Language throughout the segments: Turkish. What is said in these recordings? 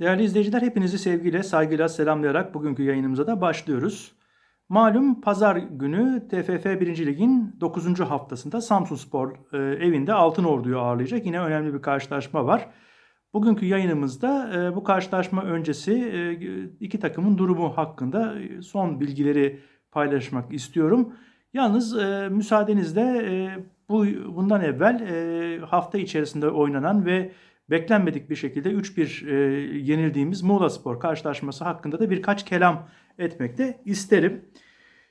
Değerli izleyiciler hepinizi sevgiyle, saygıyla selamlayarak bugünkü yayınımıza da başlıyoruz. Malum pazar günü TFF 1. Lig'in 9. haftasında Samsunspor e, evinde Altınordu'yu ağırlayacak. Yine önemli bir karşılaşma var. Bugünkü yayınımızda e, bu karşılaşma öncesi e, iki takımın durumu hakkında e, son bilgileri paylaşmak istiyorum. Yalnız e, müsaadenizle e, bu bundan evvel e, hafta içerisinde oynanan ve beklenmedik bir şekilde 3-1 e, yenildiğimiz Muğla Spor karşılaşması hakkında da birkaç kelam etmekte isterim.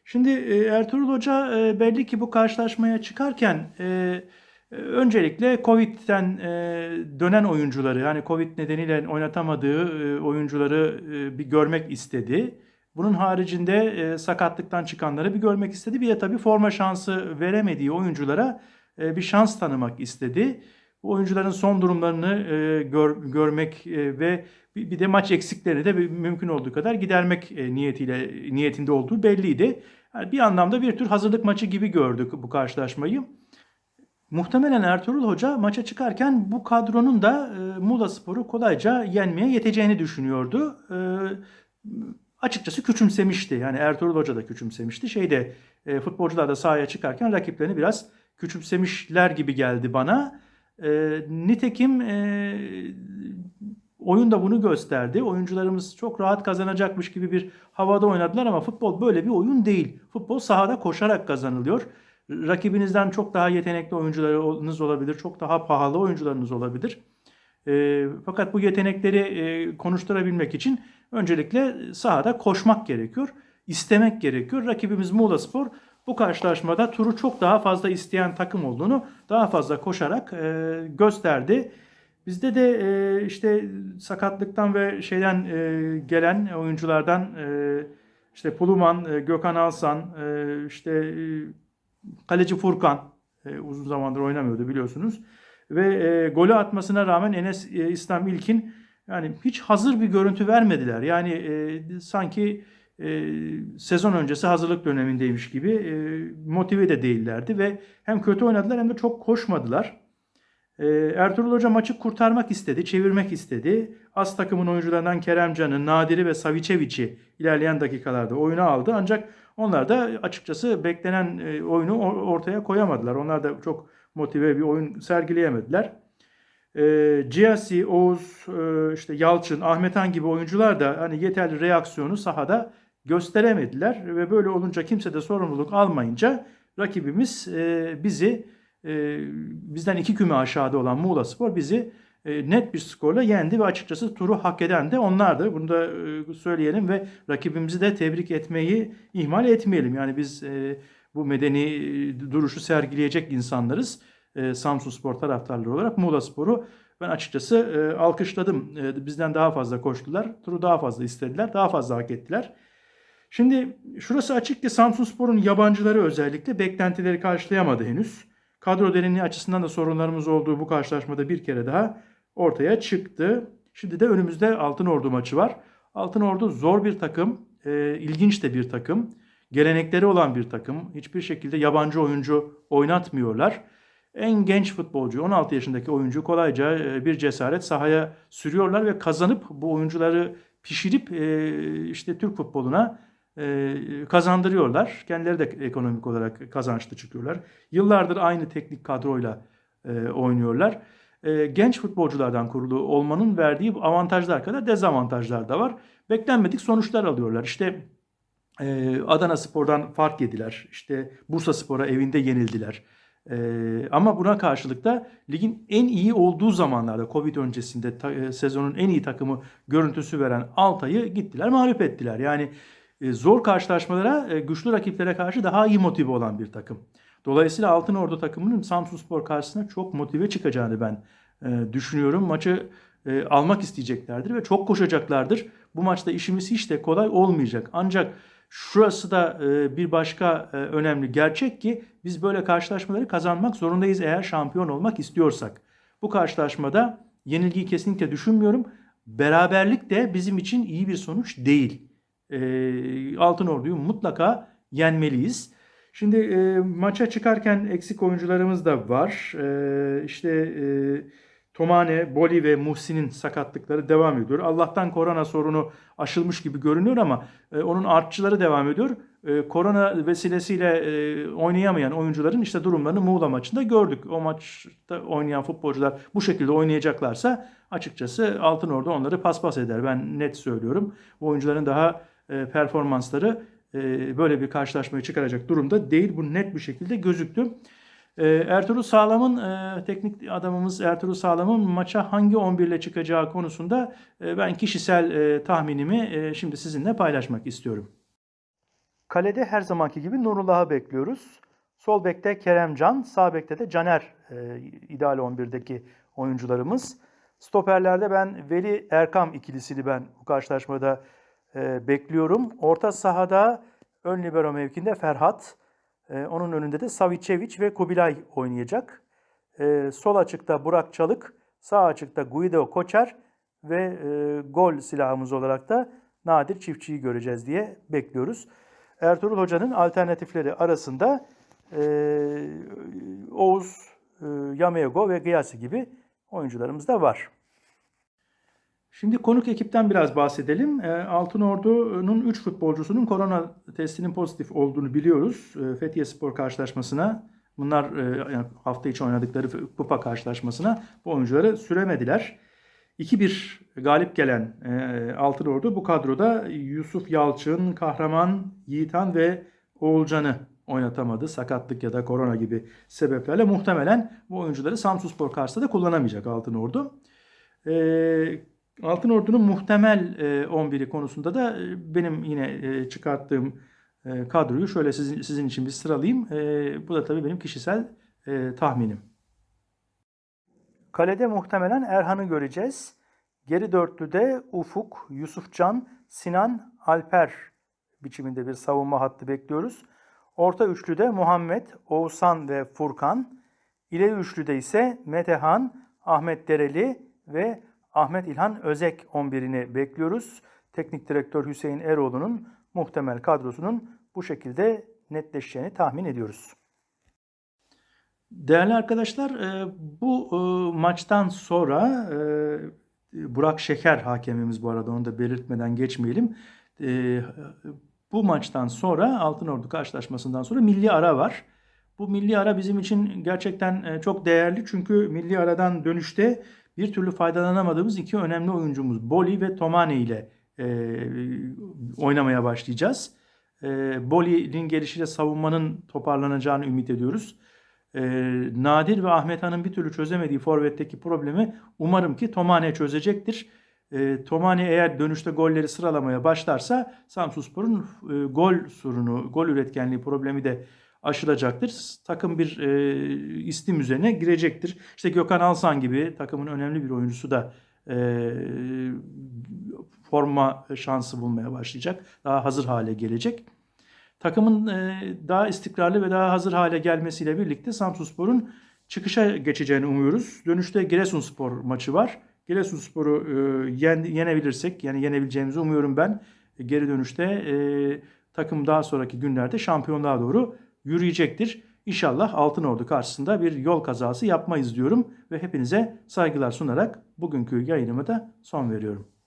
Şimdi e, Ertuğrul Hoca e, belli ki bu karşılaşmaya çıkarken e, öncelikle Covid'den e, dönen oyuncuları yani Covid nedeniyle oynatamadığı e, oyuncuları e, bir görmek istedi. Bunun haricinde e, sakatlıktan çıkanları bir görmek istedi. Bir de tabii forma şansı veremediği oyunculara e, bir şans tanımak istedi. Oyuncuların son durumlarını e, gör, görmek e, ve bir, bir de maç eksiklerini de mümkün olduğu kadar gidermek e, niyetiyle niyetinde olduğu belliydi. Yani bir anlamda bir tür hazırlık maçı gibi gördük bu karşılaşmayı. Muhtemelen Ertuğrul Hoca maça çıkarken bu kadronun da e, Muğla Spor'u kolayca yenmeye yeteceğini düşünüyordu. E, açıkçası küçümsemişti. Yani Ertuğrul Hoca da küçümsemişti. Şeyde e, futbolcular da sahaya çıkarken rakiplerini biraz küçümsemişler gibi geldi bana. E, nitekim e, oyun da bunu gösterdi. Oyuncularımız çok rahat kazanacakmış gibi bir havada oynadılar ama futbol böyle bir oyun değil. Futbol sahada koşarak kazanılıyor. Rakibinizden çok daha yetenekli oyuncularınız olabilir, çok daha pahalı oyuncularınız olabilir. E, fakat bu yetenekleri e, konuşturabilmek için öncelikle sahada koşmak gerekiyor, istemek gerekiyor. Rakibimiz Muğla Spor bu karşılaşmada turu çok daha fazla isteyen takım olduğunu daha fazla koşarak e, gösterdi. Bizde de e, işte sakatlıktan ve şeyden e, gelen oyunculardan e, işte Puluman, e, Gökhan Alsan, e, işte e, kaleci Furkan e, uzun zamandır oynamıyordu biliyorsunuz. Ve e, golü atmasına rağmen Enes e, İslam İlkin yani hiç hazır bir görüntü vermediler. Yani e, sanki e, sezon öncesi hazırlık dönemindeymiş gibi e, motive de değillerdi ve hem kötü oynadılar hem de çok koşmadılar. E, Ertuğrul Hoca maçı kurtarmak istedi, çevirmek istedi. As takımın oyuncularından Keremcan'ı, Nadir'i ve Savicevic'i ilerleyen dakikalarda oyuna aldı. Ancak onlar da açıkçası beklenen e, oyunu ortaya koyamadılar. Onlar da çok motive bir oyun sergileyemediler. E, Ciasi, Oğuz, e, işte Yalçın, Ahmetan gibi oyuncular da hani yeterli reaksiyonu sahada gösteremediler ve böyle olunca kimse de sorumluluk almayınca rakibimiz e, bizi e, bizden iki küme aşağıda olan Muğla Spor bizi e, net bir skorla yendi ve açıkçası turu hak eden de onlardı. Bunu da e, söyleyelim ve rakibimizi de tebrik etmeyi ihmal etmeyelim. Yani biz e, bu medeni e, duruşu sergileyecek insanlarız. E, Samsun Spor taraftarları olarak Muğla Spor'u ben açıkçası e, alkışladım. E, bizden daha fazla koştular. Turu daha fazla istediler. Daha fazla hak ettiler. Şimdi şurası açık ki Samsun Spor'un yabancıları özellikle beklentileri karşılayamadı henüz. Kadro derinliği açısından da sorunlarımız olduğu bu karşılaşmada bir kere daha ortaya çıktı. Şimdi de önümüzde Altın Ordu maçı var. Altın Ordu zor bir takım, e, ilginç de bir takım. Gelenekleri olan bir takım. Hiçbir şekilde yabancı oyuncu oynatmıyorlar. En genç futbolcu 16 yaşındaki oyuncu kolayca e, bir cesaret sahaya sürüyorlar ve kazanıp bu oyuncuları pişirip e, işte Türk futboluna e, kazandırıyorlar. Kendileri de ekonomik olarak kazançlı çıkıyorlar. Yıllardır aynı teknik kadroyla e, oynuyorlar. E, genç futbolculardan kurulu olmanın verdiği avantajlar kadar dezavantajlar da var. Beklenmedik sonuçlar alıyorlar. İşte e, Adana Spor'dan fark yediler. İşte Bursa Spor'a evinde yenildiler. Ee, ama buna karşılık da ligin en iyi olduğu zamanlarda Covid öncesinde ta, e, sezonun en iyi takımı görüntüsü veren Altay'ı gittiler mağlup ettiler. Yani e, zor karşılaşmalara, e, güçlü rakiplere karşı daha iyi motive olan bir takım. Dolayısıyla Altın Ordu takımının Samsunspor karşısına çok motive çıkacağını ben e, düşünüyorum. Maçı almak isteyeceklerdir ve çok koşacaklardır. Bu maçta işimiz hiç de kolay olmayacak. Ancak şurası da bir başka önemli gerçek ki biz böyle karşılaşmaları kazanmak zorundayız eğer şampiyon olmak istiyorsak. Bu karşılaşmada yenilgiyi kesinlikle düşünmüyorum. Beraberlik de bizim için iyi bir sonuç değil e, Altın Ordu'yu mutlaka yenmeliyiz. Şimdi e, maça çıkarken eksik oyuncularımız da var. E, işte e, Tomane, Boli ve Muhsin'in sakatlıkları devam ediyor. Allah'tan korona sorunu aşılmış gibi görünüyor ama e, onun artçıları devam ediyor. E, korona vesilesiyle e, oynayamayan oyuncuların işte durumlarını Muğla maçında gördük. O maçta oynayan futbolcular bu şekilde oynayacaklarsa açıkçası Altınordu onları paspas eder. Ben net söylüyorum. Bu oyuncuların daha e, performansları e, böyle bir karşılaşmayı çıkaracak durumda değil. Bu net bir şekilde gözüktü. E, Ertuğrul Sağlam'ın teknik adamımız Ertuğrul Sağlam'ın maça hangi 11 ile çıkacağı konusunda ben kişisel tahminimi şimdi sizinle paylaşmak istiyorum. Kalede her zamanki gibi Nurullah'ı bekliyoruz. Sol bekte Keremcan, sağ bekte de Caner ideal 11'deki oyuncularımız. Stoperlerde ben Veli Erkam ikilisini ben bu karşılaşmada e, bekliyorum. Orta sahada ön libero mevkinde Ferhat. E, onun önünde de Savicevic ve Kubilay oynayacak. E, sol açıkta Burak Çalık, sağ açıkta Guido Koçer ve gol silahımız olarak da Nadir Çiftçi'yi göreceğiz diye bekliyoruz. Ertuğrul Hoca'nın alternatifleri arasında Oğuz, e, ve Gıyasi gibi oyuncularımız da var. Şimdi konuk ekipten biraz bahsedelim. E, Altınordu'nun 3 futbolcusunun korona testinin pozitif olduğunu biliyoruz. E, Fethiye Spor karşılaşmasına, bunlar e, hafta içi oynadıkları kupa karşılaşmasına bu oyuncuları süremediler. 2-1 galip gelen e, Altınordu bu kadroda Yusuf Yalçın, Kahraman, Yiğitan ve Oğulcan'ı oynatamadı. Sakatlık ya da korona gibi sebeplerle muhtemelen bu oyuncuları Samsunspor karşısında da kullanamayacak Altınordu. E, Altınordu'nun muhtemel e, 11'i konusunda da e, benim yine e, çıkarttığım e, kadroyu şöyle sizin, sizin için bir sıralayayım. E, bu da tabii benim kişisel e, tahminim. Kalede muhtemelen Erhan'ı göreceğiz. Geri dörtlüde Ufuk, Yusufcan, Sinan, Alper biçiminde bir savunma hattı bekliyoruz. Orta üçlüde Muhammed, Oğuzhan ve Furkan. İleri üçlüde ise Metehan, Ahmet Dereli ve Ahmet İlhan Özek 11'ini bekliyoruz. Teknik direktör Hüseyin Eroğlu'nun muhtemel kadrosunun bu şekilde netleşeceğini tahmin ediyoruz. Değerli arkadaşlar e, bu e, maçtan sonra e, Burak Şeker hakemimiz bu arada onu da belirtmeden geçmeyelim. Bu maçtan sonra Altınordu karşılaşmasından sonra milli ara var. Bu milli ara bizim için gerçekten çok değerli çünkü milli aradan dönüşte bir türlü faydalanamadığımız iki önemli oyuncumuz Boli ve Tomane ile oynamaya başlayacağız. Boli'nin gelişiyle savunmanın toparlanacağını ümit ediyoruz e, Nadir ve Ahmet Han'ın bir türlü çözemediği forvetteki problemi umarım ki Tomane çözecektir. E, Tomane eğer dönüşte golleri sıralamaya başlarsa Samsunspor'un e, gol sorunu, gol üretkenliği problemi de aşılacaktır. Takım bir e, istim üzerine girecektir. İşte Gökhan Alsan gibi takımın önemli bir oyuncusu da e, forma şansı bulmaya başlayacak. Daha hazır hale gelecek. Takımın e, daha istikrarlı ve daha hazır hale gelmesiyle birlikte Samsunspor'un çıkışa geçeceğini umuyoruz. Dönüşte Giresunspor maçı var. Giresunspor'u e, yen, yenebilirsek yani yenebileceğimizi umuyorum ben. Geri dönüşte e, takım daha sonraki günlerde şampiyonluğa doğru yürüyecektir. İnşallah Altınordu karşısında bir yol kazası yapmayız diyorum ve hepinize saygılar sunarak bugünkü yayınıma da son veriyorum.